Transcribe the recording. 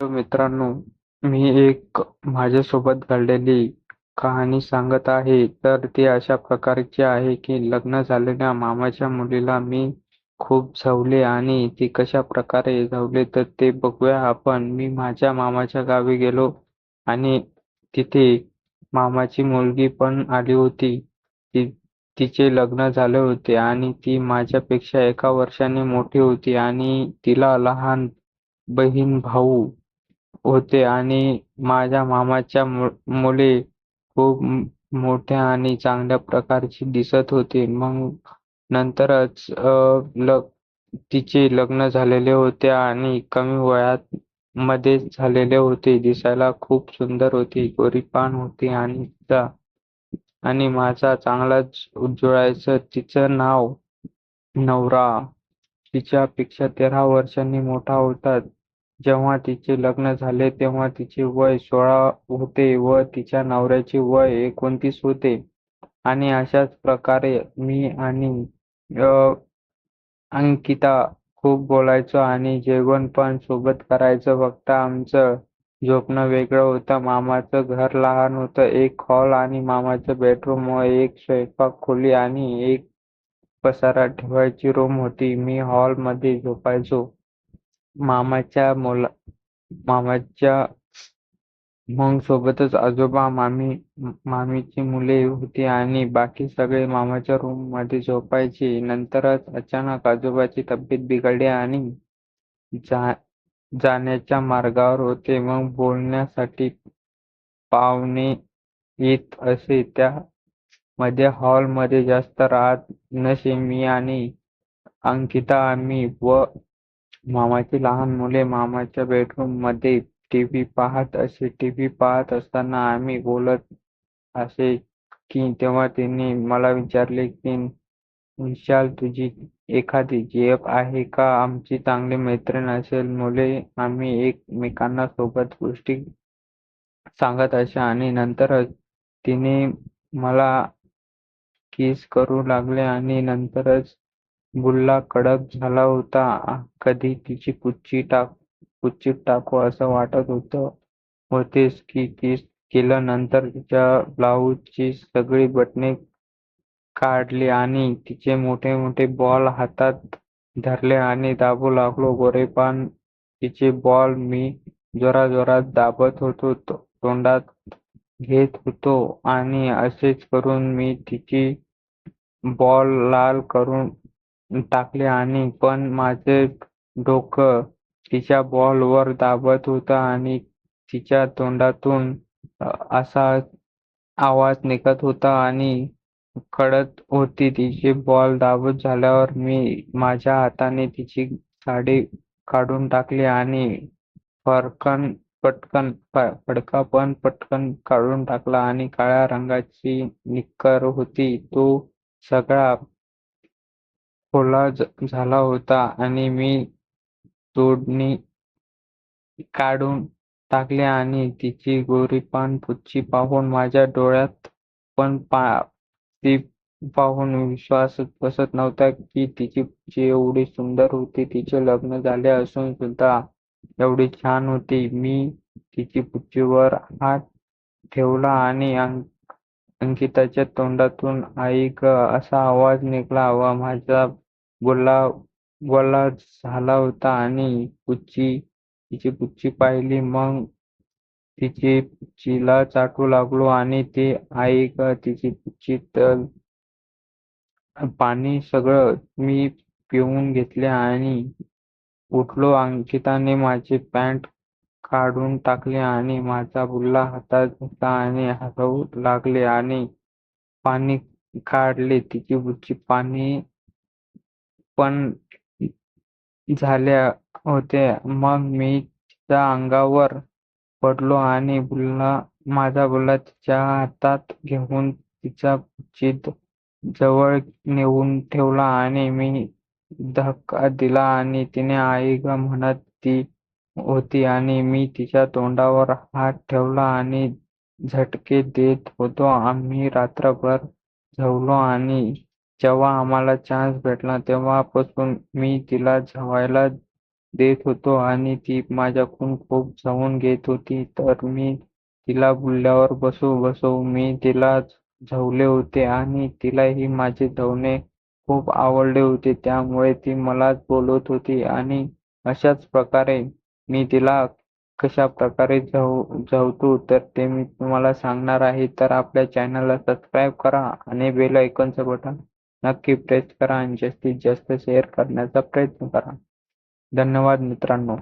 मित्रांनो मी एक माझ्यासोबत घडलेली कहाणी सांगत आहे. तर ती अशा प्रकारची आहे की लग्न झालेल्या मामाच्या मुलीला मी खूप झवले आणि ती कशा प्रकारे झवले तर ते बघूया. आपण मी माझ्या मामाच्या गावी गेलो आणि तिथे मामाची मुलगी पण आली होती. ती तिचे लग्न झाले होते आणि ती माझ्यापेक्षा एका वर्षाने मोठी होती आणि तिला लहान बहीण भाऊ होते आणि माझ्या मामाच्या मुले खूप मोठ्या आणि चांगल्या प्रकारची दिसत होती. मग नंतरच ल तिचे लग्न झालेले होते आणि कमी वयात मध्येच झालेले होते. दिसायला खूप सुंदर होती, गोरीपान होती आणि तिचा आणि माझा चांगलाच उज्ज्वळायचं तिचं नाव नवरा तिच्यापेक्षा तेरा वर्षांनी मोठा होता. जेव्हा तिचे लग्न झाले तेव्हा तिचे वय सोळा होते व तिच्या नवऱ्याचे वय एकोणतीस होते. आणि अशाच प्रकारे मी आणि अंकिता खूप बोलायचो आणि जेवण पण सोबत करायचो. फक्त आमचं झोपणं वेगळं होतं. मामाचं घर लहान होतं. एक हॉल आणि मामाचं बेडरूम व एक स्वयंपाक खोली आणि एक पसारा ठेवायची रूम होती. मी हॉलमध्ये झोपायचो. मामाच्या मुला मामाच्या मग सोबतच आजोबा, मामी, मामीची मुले होती आणि बाकी सगळे मामाच्या रूममध्ये झोपायचे. नंतरच अचानक आजोबाची तब्येत बिघडली आणि जा जाण्याच्या मार्गावर होते. मग बोलण्यासाठी पाहुणे येत असे. त्या मध्ये हॉलमध्ये जास्त राहत नसे. मी आणि अंकिता आम्ही व मामाची लहान मुले मामाच्या बेडरूममध्ये टीव्ही पाहत असे. टीव्ही पाहत असताना आम्ही बोलत असे की तेव्हा तिने मला विचारले की विशाल तुझी एखादी जीएफ आहे का? आमची चांगली मैत्रीण असेल. मुले आम्ही एकमेकांना सोबत गोष्टी सांगत असे आणि नंतरच तिने मला किस करू लागले आणि नंतरच बुल्ला कडक झाला होता. कधी तिची कुच्ची टाक कुच्चीत टाकू असं वाटत होतेच की किस केलं. नंतर तिच्या ब्लाऊजची सगळी बटणे काढली आणि तिचे मोठे मोठे बॉल हातात धरले आणि दाबू लागलो. गोरेपान तिचे बॉल मी जोराजोरात दाबत होतो. तोंडात घेत होतो आणि असेच करून मी तिची बॉल लाल करून टाकले आणि पण माझे डोकं तिच्या बॉल वर दाबत होतं आणि तिच्या तोंडातून असा आवाज निघत होता आणि कळत होती. तिची बॉल दाबत झाल्यावर मी माझ्या हाताने तिची साडी काढून टाकली आणि फरकन पटकन फडका पण पटकन काढून टाकला आणि काळ्या रंगाची निक्कर होती तो सगळा खोला झाला होता आणि मी तोडणी काढून टाकली आणि तिची गोरीपान पुच्ची पाहून माझ्या डोळ्यात पण ती पाहून विश्वासच बसत नव्हता की तिची पुच्ची एवढी सुंदर होती. तिचे लग्न झाले असून सुद्धा एवढी छान होती. मी तिची पुच्चीवर हात ठेवला आणि अंकिताच्या तोंडातून आई ग असा आवाज निघाला व माझा बुल्ला वल्ला झाला होता आणि पुच्ची तिची पुच्ची पाहिली. मग तिची पुच्चीला चाटू लागलो आणि ती आई ग तिची पुच्ची तर पाणी सगळं मी पिऊन घेतले आणि उठलो. अंकिताने माझी पॅन्ट काढून टाकले आणि माझा बुल्ला हातात घेतला आणि हलवू लागले आणि पाणी काढले. तिची बुच्ची पाणी पण झाल्या होत्या. मग मी तिच्या अंगावर पडलो आणि माझा बुल्ला तिच्या हातात घेऊन तिच्या बुच्ची जवळ नेऊन ठेवला आणि मी धक्का दिला आणि तिने आई ग म्हणत ती होती आणि मी तिच्या तोंडावर हात ठेवला आणि झटके देत होतो. आम्ही रात्रभर झवलो आणि जेव्हा आम्हाला चान्स भेटला तेव्हापासून मी तिला झवायला देत होतो आणि ती माझ्याकडून खूप झवून घेत होती तर मी तिला बोलल्यावर बसवू बसवू मी तिला झवले होते आणि तिलाही माझे धवणे खूप आवडले होते त्यामुळे ती मलाच बोलत होती आणि अशाच प्रकारे मी तिला कशा प्रकारे झव झवतो तर ते मी तुम्हाला सांगणार आहे. तर आपल्या चॅनलला सबस्क्राईब करा आणि बेल आयकॉनचं बटन नक्की प्रेस करा आणि जास्तीत जास्त शेअर करण्याचा प्रयत्न करा. धन्यवाद मित्रांनो.